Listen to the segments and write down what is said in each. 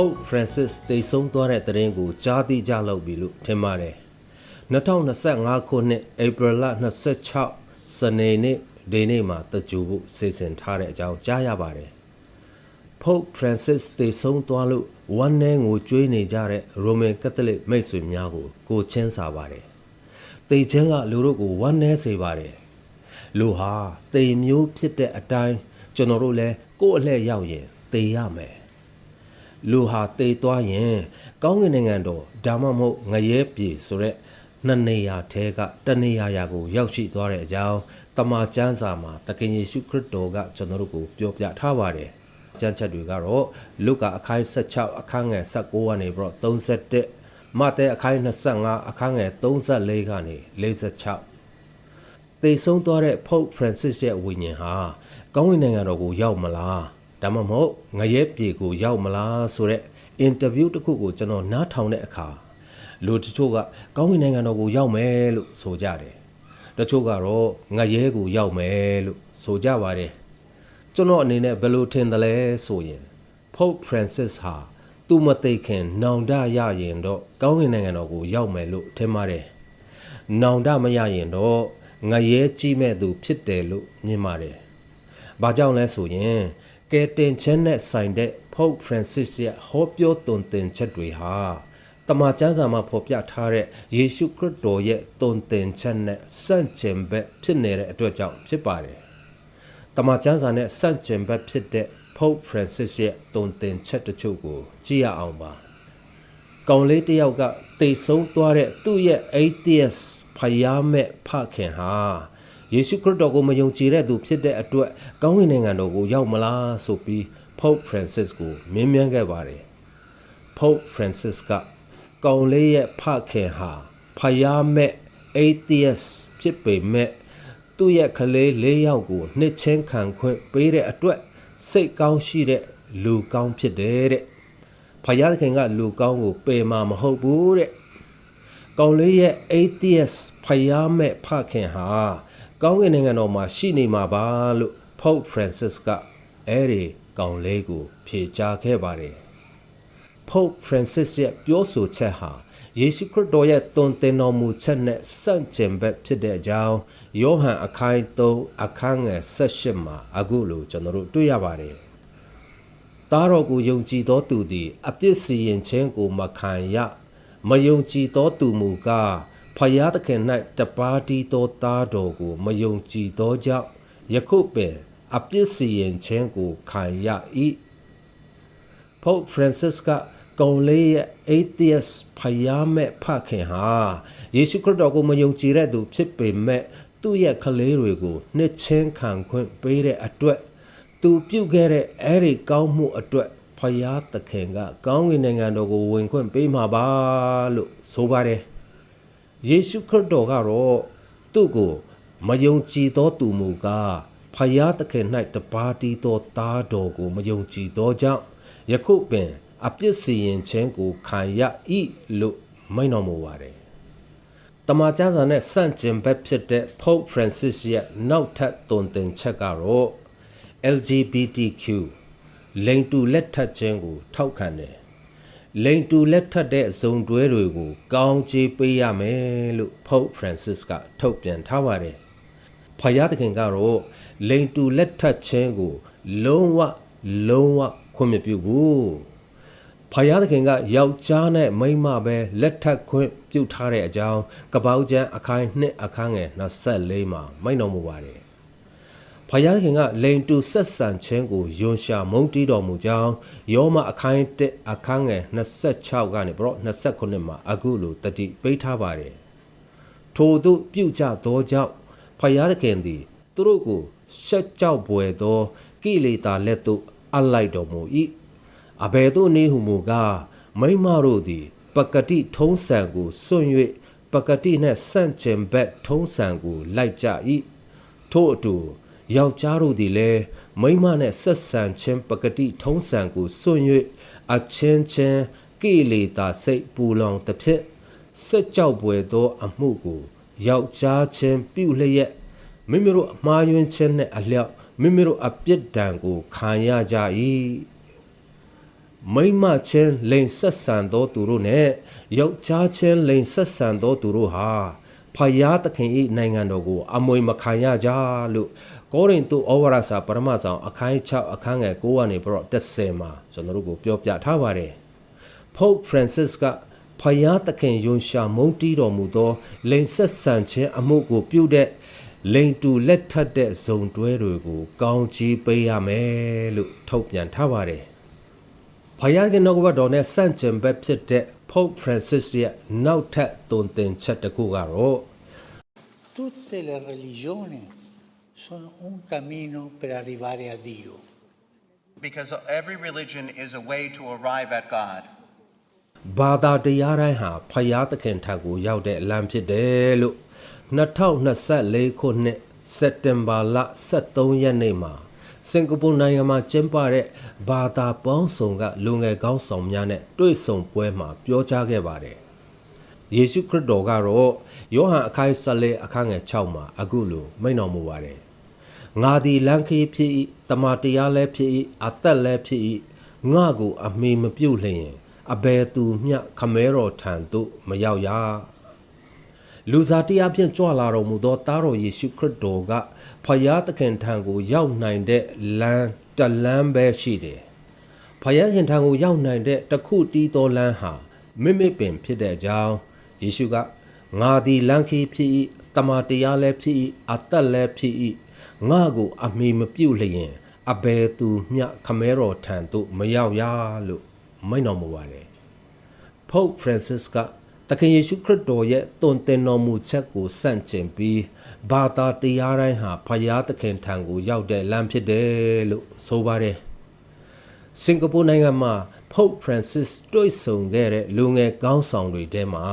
Pope Francis တေဆုံးသွားတဲ့တဲ့ရင်ကိုကြားသိကြလောက်ပြီလို့ထင်ပါတယ်2025ခုနှစ်ဧပြီလ26စနေနေ့ဒီနေ့မှာတကြိုဖို့စီစဉ်ထားတဲ့အကြောင်းကြားရပါတယ် Pope Francis တေဆုံးသွားလို့ဝမ်းနည်းငိုကြွေးနေကြတဲ့ Roman Catholic မိတ်ဆွေများကိုကိုချင်းစာပါတယ်တေခြင်းကလူတို့ကိုဝမ်းနည်းစေပါတယ်လူဟာတေမျိုးဖြစ်တဲ့အတိုင်းကျွန်တော်တို့လည်းကိုယ့်အလှည့်ရောက်ရင်တေရမယ် လူဟာတေသွားရင်ကောင်းကင်နိုင်ငံတော်ဒါမှမဟုတ်ငရဲပြည်ဆိုရက်နှစ်နေရာထဲကတနေရာရာကိုရောက်ရှိသွားတဲ့အကြောင်းတမန်ကျမ်းစာမှာသခင်ယေရှုခရစ်တော်ကကျွန်တော်တို့ကိုပြောပြထားပါတယ်ကျမ်းချက်တွေကတော့လုကာအခန်း16အခန်းငယ်19ကနေပြီးတော့31မဿဲအခန်း25အခန်းငယ်34ကနေ46သေဆုံးသွားတဲ့ Pope Francis ရဲ့ဝိညာဉ်ဟာကောင်းကင်နိုင်ငံတော်ကိုရောက်မလား ဒါမှမဟုတ်ငရဲပြေကိုရောက်မလားဆိုတော့အင်တာဗျူးတစ်ခုကိုကျွန်တော်နားထောင်တဲ့အခါလူတချို့ကကောင်းကင်နိုင်ငံတော်ကိုရောက်မယ်လို့ဆိုကြတယ်တချို့ကတော့ငရဲကိုရောက်မယ်လို့ဆိုကြပါတယ်ကျွန်တော်အနေနဲ့ဘယ်လိုထင်သလဲဆိုရင် Pope Francis ဟာသူမသိခင်နောင်တရရင်တော့ကောင်းကင်နိုင်ငံတော်ကိုရောက်မယ်လို့ထင်ပါတယ်။နောင်တမရရင်တော့ငရဲကြီးမဲ့သူဖြစ်တယ်လို့မြင်ပါတယ်။ဘာကြောင့်လဲဆိုရင် ကယ်တင်ခြင်းနဲ့ဆိုင်တဲ့ Pope Francis ရဲ့ဟောပြောသွန်သင်ချက်တွေဟာတမန်ကျမ်းစာမှာဖော်ပြထားတဲ့ယေရှုခရစ်တော်ရဲ့သွန်သင်ချက်နဲ့စန့်ကျင်ဘက်ဖြစ်နေတဲ့အတွက်ကြောင့်ဖြစ်ပါတယ်။တမန်ကျမ်းစာနဲ့စန့်ကျင်ဘက်ဖြစ်တဲ့ Pope Francis ရဲ့သွန်သင်ချက်တချို့ကို ကြည့်ရအောင်ပါ။ကောင်လေးတစ်ယောက်ကတိတ်ဆုံးသွားတဲ့သူ့ရဲ့ atheist ဖယားမဲ့ဖခင်ဟာ ယေရှုခရစ်တော်ကိုမယုံကြည်တဲ့သူဖြစ်တဲ့အတွက်ကောင်းကင်နိုင်ငံတော်ကိုရောက်မလားဆိုပြီး Pope Francis ကိုမင်းမြန်းခဲ့ပါတယ်။ Pope Francis ကကောင်လေးရဲ့ဖခင်ဟာဖယားမဲ့ atheist ဖြစ်ပေမဲ့သူ့ရဲ့ကလေး၄ယောက်ကိုနှစ်ချင်းခံခွင့်ပေးတဲ့အတွက်စိတ်ကောင်းရှိတဲ့လူကောင်းဖြစ်တယ်တဲ့ဖယားခင်ကလူကောင်းကိုပယ်မှာမဟုတ်ဘူးတဲ့ကောင်လေးရဲ့ atheist ဖယားမဲ့ဖခင်ဟာ ကောင်းကင်နိုင်ငံတော်မှာရှိနေမှာပါလို့ Pope Francis ကအဲ့ဒီကောင်လေးကို ဖြေကြားခဲ့ပါတယ် Pope Francis ရဲ့ပြောဆိုချက်ဟာယေရှုခရစ်တော်ရဲ့သွန်သင်တော်မူချက်နဲ့ဆန့်ကျင်ဘက်ဖြစ်တဲ့အကြောင်းယောဟန်အခန်း3အခန်းငယ်18မှာအခုလိုကျွန်တော်တို့တွေ့ရပါတယ်။သားတော်ကိုယုံကြည်သောသူသည် အပြစ်စီရင်ခြင်းကိုမခံရမယုံကြည်သောသူမူကား ဖယားသခင်၌တပါးတီးသောသားတော်ကိုမယုံကြည်သောကြောင့်ယခုပင်အပြစ်စီရင်ခြင်းကိုခံရ၏။ Pope Francis ကကောင်လေးရဲ့ atheist ဖယားမဲ့ဖခင်ဟာယေရှုခရစ်တော်ကိုမယုံကြည်တဲ့သူဖြစ်ပေမဲ့သူ့ရဲ့ကလေးတွေကိုနှစ်ချင်းခံခွင့်ပေးတဲ့အတွက်သူပြုတ်ခဲ့တဲ့အဲ့ဒီကောင်းမှုအတွက်ဖယားသခင်ကကောင်းကင်နိုင်ငံတော်ကိုဝင်ခွင့်ပေးမှာပါလို့ဆိုပါတယ် ယေရှုခရစ်တော်ကတော့သူ့ကိုမယုံကြည်သောသူမူကားဖယားသခင်၌တပါးတီးသောသားတော်ကိုမယုံကြည်သောကြောင့်ယခုပင်အပြစ်စီရင်ခြင်းကိုခံရ၏လို့မိန့်တော်မူပါတယ်။တမန်ကျမ်းစာနဲ့ဆန့်ကျင်ဘက်ဖြစ်တဲ့ Pope Francis ရဲ့နောက်ထပ်သွန်သင်ချက်ကတော့ LGBTQ လိင်တူလက်ထပ်ခြင်းကိုထောက်ခံတယ်။ လိင်တူလက်ထပ်တဲ့ဇုံတွဲတွေကို ကောင်းချေးပေးရမယ်လို့ Pope Francis ကထုတ်ပြန်ထားပါတယ်။ဖယားသခင်ကတော့လိင်တူလက်ထပ်ခြင်းကို လုံးဝလုံးဝခွင့်မပြုဘူး။ဖယားသခင်ကယောက်ျားနဲ့မိန်းမပဲလက်ထပ်ခွင့်ပြုထားတဲ့အကြောင်းကပောက်ကျန်းအခိုင်နှစ်အခန်းငယ်24မှာမိန့်တော်မူပါတယ်။ ဖယားသခင်ကလိန်တူဆက်ဆံခြင်းကိုယွန်ရှာမုန်းတီးတော်မူကြောင်းယောမအခိုင်တစ်အခန်းငယ်26ကနေပြီးတော့29မှာအခုလိုတတိပေးထားပါတယ်။ထို့သို့ပြုကြသောကြောင့်ဖယားသခင်သည်သူတို့ကိုရှက်ကြောက်ပွေသောကိလေသာလက်သို့အလိုက်တော်မူ၏။အဘယ်သို့နေဟုမူကားမိမတို့သည် ပကတိထုံးစံကိုစွန့်၍ပကတိနှင့်ဆန့်ကျင်ဘက်ထုံးစံကိုလိုက်ကြ၏ထို့အတူ ယောက်ျားတို့သည်လည်းမိမနှင့်ဆက်ဆံခြင်းပကတိထုံးစံကိုစွန့်၍အချင်းချင်းကိလေသာစိတ်ပူလောင်သဖြင့်စက်ကြောက်ပွေသောအမှုကိုယောက်ျားချင်းပြုလျက်မိမိတို့အမှားယွင်းခြင်းနှင့်အလျောက်မိမိတို့အပြစ်ဒဏ်ကိုခံရကြ၏မိမ့်ချင်းလိန်ဆက်ဆံသောသူတို့နဲ့ယောက်ျားချင်းလိန်ဆက်ဆံသောသူတို့ဟာဖယားသခင်၏နိုင်ငံတော်ကို အမွေမခံရကြလို့ ကောရိန္သုဩဝါဒစာပရမဆောင်အခန်း6အခန်းငယ်9ကနေပြီးတော့10မှာကျွန်တော်တို့ကိုပြောပြထားပါတယ်။ Pope Francis ကဖယားသခင်ယွန်ရှာမုန်းတီးတော်မူသော လိန်ဆက်ဆံခြင်းအမှုကိုပြုတဲ့လိန်တူလက်ထပ်တဲ့ဇုံတွဲတွေကို ကောင်းချီးပေးရမယ်လို့ထုတ်ပြန်ထားပါတယ်။ဖယားကနောက်ကဘတော်နဲ့ဆန့်ကျင်ဘက်ဖြစ်တဲ့ Pope Francis ရဲ့နောက်ထပ်တုံသင်ချက်တစ်ခုကတော့ Tutte le religioni sono un cammino per arrivare a Dio. Because every religion is a way to arrive at God. ဘာသာတရားတိုင်းဟာဖယားသခင်ထံကိုရောက်တဲ့လမ်းဖြစ်တယ်လို့2024ခုနှစ်စက်တင်ဘာလ23ရက်နေ့မှာစင်ကာပူနိုင်ငံမှာကျင်းပတဲ့ဘာသာပေါင်းစုံကလူငယ်ကောင်းဆောင်များနဲ့တွေ့ဆုံပွဲမှာပြောကြားခဲ့ပါတယ်။ယေရှုခရစ်တော်ကတော့ယောဟန်အခန်း14အခန်းငယ်6မှာအခုလိုမိန့်တော်မူပါတယ်။ ငါသည်လမ်းခရီးဖြစ်၏တမန်တရားလည်းဖြစ်၏အသက်လည်းဖြစ်၏ငါကို အမေမပြုတ်လျင်အဘယ်သူမျှခမဲတော်ထံသို့မရောက်ရလူစားတရားဖြင့်ကြွလာတော်မူသောသားတော်ယေရှုခရစ်တော်ကဖယားသခင်ထံကိုရောက်နိုင်တဲ့လမ်းတလမ်းပဲရှိတယ်ဖယားခင်ထံကိုရောက်နိုင်တဲ့တခုတီးသောလမ်းဟာမိမိပင်ဖြစ်တဲ့အကြောင်းယေရှုကငါသည်လမ်းခီးဖြစ်၏တမန်တရားလည်းဖြစ်၏အသက်လည်းဖြစ်၏ ငါကိုအမိမပြုတ်လျင်အဘယ်သူမျှခမဲတော်ထံသို့မရောက်ရလို့မိန့်တော်မူပါတယ် Pope Francis ကတခင်ယေရှုခရစ်တော်ရဲ့တုန်တင်တော်မူချက်ကိုစန့်ကျင်ပြီးဘာသာတရားတိုင်းဟာဖယားသခင်ထံကိုရောက်တဲ့လမ်းဖြစ်တယ်လို့ဆိုပါတယ်။စင်ကာပူနိုင်ငံမှာ Pope Francis တွေ့ဆုံခဲ့တဲ့လူငယ်ကောင်းဆောင်တွေထဲမှာ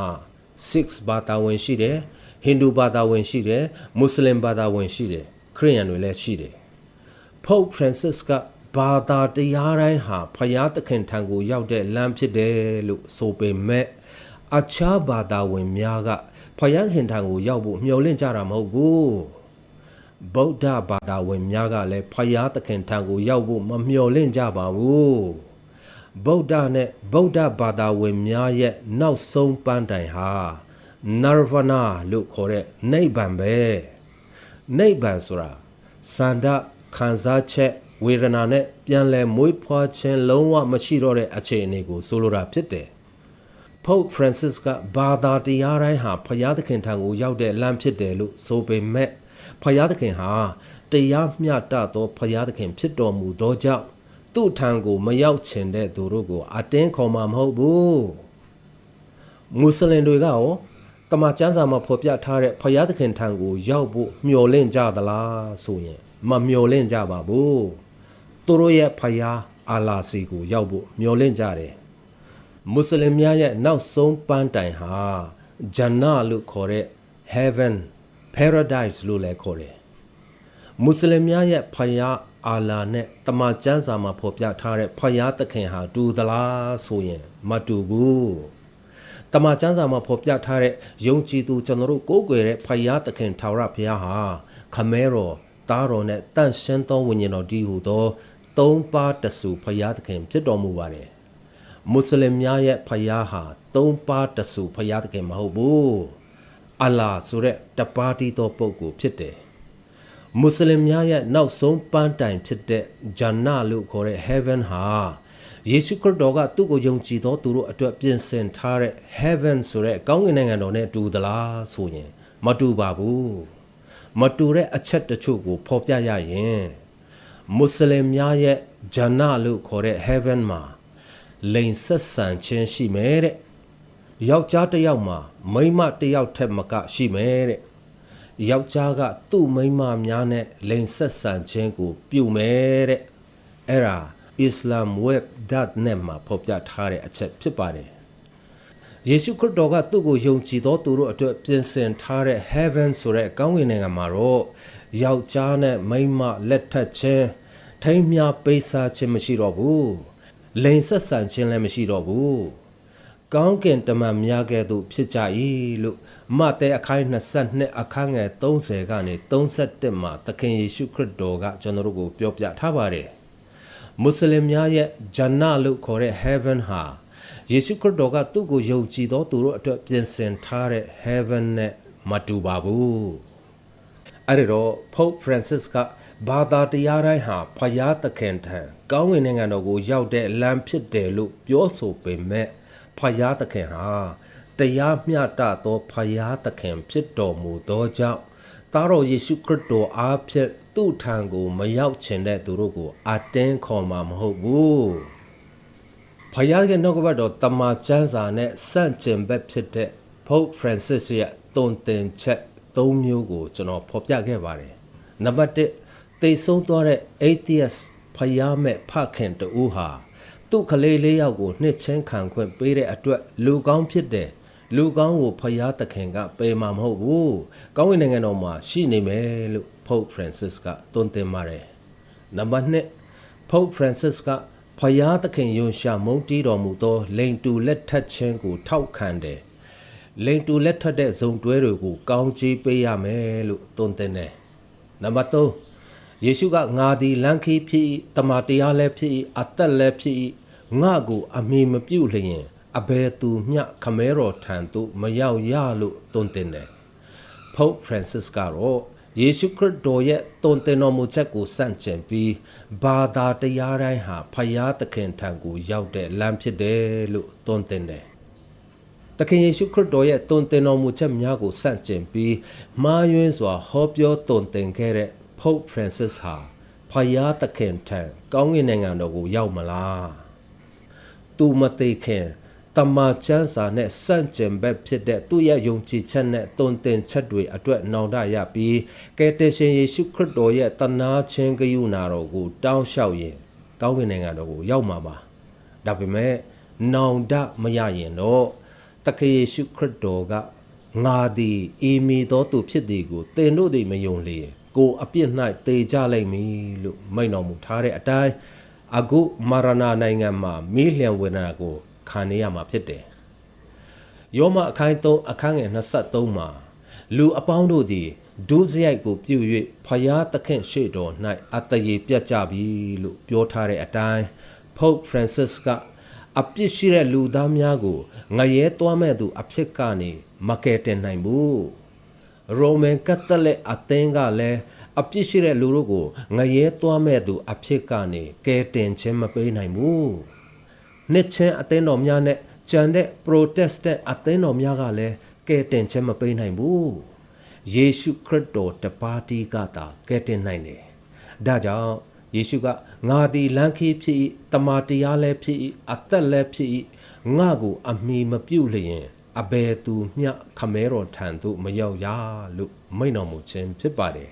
6ဘာသာဝင်ရှိတယ်ဟိန္ဒူဘာသာဝင်ရှိတယ်မွတ်စလင်ဘာသာဝင်ရှိတယ် ခရစ်ယာန်တွေလည်းရှိတယ် Pope Francis ကဘာသာတရားတိုင်းဟာဖယားသခင်ထံကိုရောက်တဲ့လမ်းဖြစ်တယ်လို့ဆိုပေမဲ့အခြားဘာသာဝင်များကဖယားခင်ထံကိုရောက်ဖို့မျှော်လင့်ကြတာမဟုတ်ဘူးဗုဒ္ဓဘာသာဝင်များကလည်းဖယားသခင်ထံကိုရောက်ဖို့မမျှော်လင့်ကြပါဘူးဗုဒ္ဓနဲ့ဗုဒ္ဓဘာသာဝင်များရဲ့နောက်ဆုံးပန်းတိုင်ဟာ nirvana လို့ခေါ်တဲ့နိဗ္ဗာန်ပဲ နိဗ္ဗာန်ဆိုတာစန္ဒခံစားချက်ဝေဒနာနဲ့ပြန်လည်မွေးဖွားခြင်းလုံးဝမရှိတော့တဲ့အခြေအနေကိုဆိုလိုတာဖြစ်တယ်။ Pope Francis ကဘာသာတရားတိုင်းဟာဖယားသခင်ထံကိုရောက်တဲ့လမ်းဖြစ်တယ်လို့ဆိုပေမဲ့ဖယားသခင်ဟာတရားမျှတသောဖယားသခင်ဖြစ်တော်မူသောကြောင့်သူ့ထံကိုမရောက်ချင်တဲ့သူတို့ကိုအတင်းခေါ်မှာမဟုတ်ဘူး။မွတ်စလင်တွေကရော တမန်ကျမ်းစာမှာဖော်ပြထားတဲ့ဖယားသခင်ထံကိုရောက်ဖို့မျှော်လင့်ကြသလားဆိုရင်မမျှော်လင့်ကြပါဘူးသူတို့ရဲ့ဖယားအာလာစီကိုရောက်ဖို့မျှော်လင့်ကြတယ်မွတ်စလင်များရဲ့နောက်ဆုံးပန်းတိုင်ဟာဂျန်နာလို့ခေါ်တဲ့ heaven paradise လို့လည်းခေါ်တယ်မွတ်စလင်များရဲ့ဖယားအာလာနဲ့တမန်ကျမ်းစာမှာဖော်ပြထားတဲ့ဖယားသခင်ဟာတူသလားဆိုရင်မတူဘူး တမန်ကျမ်းစာမှာဖော်ပြထားတဲ့ယုံကြည်သူကျွန်တော်တို့ကိုးကွယ်တဲ့ဖယားသခင်ထာဝရဘုရားဟာခမဲတော်သားတော်နဲ့တန့်ရှင်းသောဝိညာဉ်တော်တည်းဟူသောသုံးပါးတဆူဖယားသခင်ဖြစ်တော်မူပါတယ်မွတ်စလင်များရဲ့ဖယားဟာသုံးပါးတဆူဖယားသခင်မဟုတ်ဘူးအလာဆိုတဲ့တပါးတီးသောပုဂ္ဂိုလ်ဖြစ်တယ်မွတ်စလင်များရဲ့နောက်ဆုံးပန်းတိုင်ဖြစ်တဲ့ဂျန်နာလို့ခေါ်တဲ့ heaven ဟာ ယေရှုခရစ်တော်ကသူ့ကိုယုံကြည်သောသူတို့အတွက်ပြင်ဆင်ထားတဲ့ heaven ဆိုတဲ့ကောင်းကင်နိုင်ငံတော်နဲ့တူသလားဆိုရင် မတူပါဘူးမတူတဲ့အချက်တချို့ကို ဖော်ပြရရင်မွတ်စလင်များရဲ့ဂျန်နာလို့ခေါ်တဲ့ heaven မှာလိန်ဆက်ဆံခြင်းရှိမယ်တဲ့ယောက်ျားတစ်ယောက်မှာမိန်းမတစ်ယောက်ထက်မကရှိမယ်တဲ့ယောက်ျားကသူ့မိန်းမများနဲ့လိန်ဆက်ဆံခြင်းကို ပြုမယ်တဲ့အဲ့ဒါ islamweb.net မှာဖော်ပြထားတဲ့အချက်ဖြစ်ပါတယ်ယေရှုခရစ်တော်ကသူ့ကိုယုံကြည်သောသူတို့အတွက်ပြင်ဆင်ထားတဲ့ heaven ဆိုတဲ့ကောင်းကင်နိုင်ငံမှာတော့ယောက်ျားနဲ့မိန်းမလက်ထပ်ခြင်းထိမ်းမြားပေးစားခြင်းမရှိတော့ဘူးလိန်ဆက်ဆံခြင်းလည်းမရှိတော့ဘူးကောင်းကင်တမန်များကဲ့သို့ဖြစ်ကြ၏လို့မဿဲအခိုင်22အခန်းငယ်30ကနေ31မှာသခင်ယေရှုခရစ်တော်ကကျွန်တော်တို့ကိုပြောပြထားပါတယ် မွတ်စလင်များရဲ့ဂျန်နာလို့ခေါ်တဲ့ heaven ဟာယေရှုခရစ်တော်ကသူ့ကိုယုံကြည်သောသူတို့အတွက်ပြင်ဆင်ထားတဲ့ heaven နဲ့မတူပါဘူးအဲ့ဒီတော့ Pope Francis ကဘာသာတရားတိုင်းဟာဖယားသခင်ထံကောင်းကင်နိုင်ငံတော်ကိုရောက်တဲ့လမ်းဖြစ်တယ်လို့ပြောဆိုပေမဲ့ဖယားသခင်ဟာတရားမျှတသောဖယားသခင်ဖြစ်တော်မူသောကြောင့် သားတော်ယေရှုခရစ်တော်အားဖြင့်သူ့ထံကို မရောက်ချင်တဲ့သူတို့ကိုအတင်းခေါ်မှာမဟုတ်ဘူးဖယားရဲ့နှုတ်ကပတ်တော်တမန်ကျမ်းစာနဲ့စန့်ကျင်ဘက်ဖြစ်တဲ့ Pope Francis ရဲ့တုံသင်ချက်၃မျိုးကိုကျွန်တော်ဖော်ပြခဲ့ပါတယ်နံပါတ်1တိတ်ဆုံးသွားတဲ့ atheist ဖယားမဲ့ဖခင်တူဟာသူ့ကလေးလေးယောက်ကိုနှစ်ချင်းခံခွင့်ပေးတဲ့အတွက်လူကောင်းဖြစ်တယ် လူကောင်းကိုဖယားသခင်ကပယ်မှာမဟုတ်ဘူးကောင်းကင်နိုင်ငံတော်မှာရှိနေမယ်လို့ Pope Francis ကတွန်းတင်ပါတယ်နံပါတ်2 Pope Francis ကဖယားသခင်ယွန်ရှာမုန်းတီးတော်မူသော လိန်တူလက်ထက်ခြင်းကို ထောက်ခံတယ်လိန်တူလက်ထက်တဲ့ဇုံတွဲတွေကို ကောင်းချီးပေးရမယ်လို့တွန်းတင်တယ်နံပါတ်3ယေရှုကငါသည်လမ်းခီးဖြစ်၏တမန်တရားလည်းဖြစ်၏အသက်လည်းဖြစ်၏ငါကိုအမိမပြုတ်လျင် အဘယ်သူမျှခမဲတော်ထံသို့မရောက်ရလို့တွန်းတင်တယ် Pope Francis ကတော့ယေရှုခရစ်တော်ရဲ့တုန်တင်တော်မူချက်ကိုစန့်ကျင်ပြီးဘာသာတရားတိုင်းဟာဖယားသခင်ထံကိုရောက်တဲ့လမ်းဖြစ်တယ်လို့တွန်းတင်တယ်။သခင်ယေရှုခရစ်တော်ရဲ့တုန်တင်တော်မူချက်များကိုစန့်ကျင်ပြီးမာယွင်းစွာဟောပြောတုန်တင်ခဲ့တဲ့ Pope Francis ဟာဖယားသခင်ထံကောင်းကင်နိုင်ငံတော်ကိုရောက်မလား။သူမသိခင် တမန်ကျမ်းစာနဲ့စန့်ကျင်ဘက်ဖြစ်တဲ့သူ့ရဲ့ယုံကြည်ချက်နဲ့တုန်တင်ချက်တွေအတွက်နောင်တရပြီးကယ်တင်ရှင်ယေရှုခရစ်တော်ရဲ့တနာခြင်းကရုဏာတော်ကိုတောင်းလျှောက်ရင်ကောင်းကင်နိုင်ငံတော်ကိုရောက်မှာပါဒါပေမဲ့နောင်တမရရင်တော့တခင်ယေရှုခရစ်တော်ကငါသည်အေမီတော်သူဖြစ်သည်ကိုသင်တို့သည်မယုံလျင်ကိုအပြစ်၌တေကြလိမ့်မည်လို့မိန့်တော်မူထားတဲ့အတိုင်းအခုမာရနာနိုင်ငံမှာမီးလျံဝေဒနာကို ခံနေရမှာဖြစ်တယ်။ယောမအခိုင်3အခန်းငယ်23မှာလူအပေါင်းတို့သည်ဒုစရိုက်ကိုပြု၍ဖယားသခင်ရှေ့တော်၌အတရေပြတ်ကြပြီလို့ပြောထားတဲ့အတိုင်း Pope Francis ကအပြစ်ရှိတဲ့လူသားများကိုငရဲသွားမဲ့သူအဖြစ်ကနေမကယ်တင်နိုင်ဘူး။ Roman Catholic အသင်းကလည်းအပြစ်ရှိတဲ့လူတို့ကိုငရဲသွားမဲ့သူအဖြစ်ကနေကယ်တင်ခြင်းမပေးနိုင်ဘူး။ နှစ်ချင်းအသင်းတော်များနဲ့ကြံတဲ့ Protestant အသင်းတော်များကလည်းကယ်တင်ခြင်းမပေးနိုင်ဘူး။ယေရှုခရစ်တော်တပါးတီးကသာကယ်တင်နိုင်တယ်။ဒါကြောင့်ယေရှုကငါသည်လမ်းခီးဖြစ်၏တမာတရားလည်းဖြစ်၏အသက်လည်းဖြစ်၏ငါကိုအမိမပြုတ်လျင်အဘယ်သူမျှခမဲတော်ထံသို့မရောက်ရလို့မိန့်တော်မူခြင်းဖြစ်ပါတယ်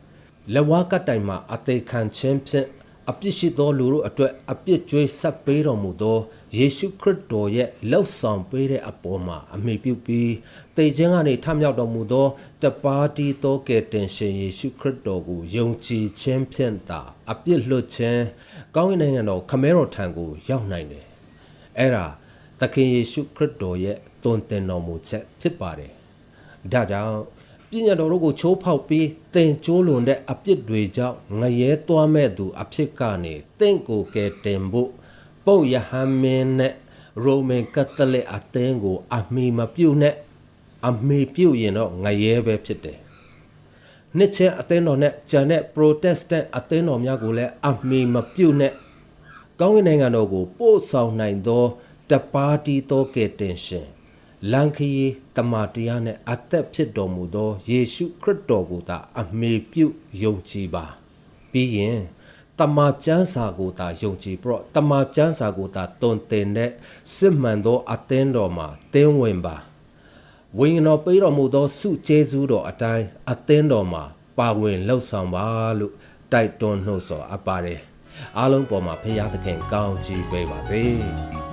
။လက်ဝါးကတိုင်မှာအသေးခံခြင်းဖြင့် အပြစ်ရှိသောလူတို့အတွက်အပြစ်ကြွေးဆက်ပေးတော်မူသောယေရှုခရစ်တော်ရဲ့လှုပ်ဆောင်ပေးတဲ့အပေါ်မှာအမိပြုပြီးတေခြင်းကနေထမြောက်တော်မူသောတပါးတီသောကယ်တင်ရှင်ယေရှုခရစ်တော်ကိုယုံကြည်ခြင်းဖြင့်သာအပြစ်လွတ်ခြင်းကောင်းကင်နိုင်ငံတော်ခမဲတော်ထံကိုရောက်နိုင်တယ်။အဲ့ဒါသခင်ယေရှုခရစ်တော်ရဲ့သွန်သင်တော်မူချက်ဖြစ်ပါတယ်။ဒါကြောင့် ပညာတော်တို့ကိုချိုးဖောက်ပြီးသင်ကျိုးလွန်တဲ့အပြစ်တွေကြောင့်ငရဲသွားမဲ့သူအဖြစ်ကနေသင်ကိုကယ်တင်ဖို့ပုပ်ယဟန်မင်းနဲ့ရိုမန်ကက်သလစ်အသင်းကို အမိမပြုတ်နဲ့အမိပြုတ်ရင်တော့ငရဲပဲဖြစ်တယ်။နှစ်ချင်းအသင်းတော်နဲ့ဂျန်တဲ့ Protestant အသင်းတော်များကိုလည်းအမိမပြုတ်နဲ့ကောင်းကင်နိုင်ငံတော်ကိုပို့ဆောင်နိုင်သောတပါးတီသောကယ်တင်ရှင် လန်ခရီတမန်တရားနဲ့အသက်ဖြစ်တော်မူသောယေရှုခရစ်တော်ကိုသာအမေပြုယုံကြည်ပါပြီးရင်တမန်ကျမ်းစာကိုသာယုံကြည်ပြီးတော့တမန်ကျမ်းစာကိုသာတုံတင်တဲ့စစ်မှန်သောအသင်းတော်မှာတင်းဝင်ပါဝိညာဉ်တော်ပေးတော်မူသောစုကျေးဇူးတော်အတိုင်းအသင်းတော်မှာပါဝင်လှုပ်ဆောင်ပါလို့တိုက်တွန်းနှုတ်ဆော်အပ်ပါတယ်အားလုံးပေါ်မှာဖခင်သခင်ကောင်းချီးပေးပါစေ။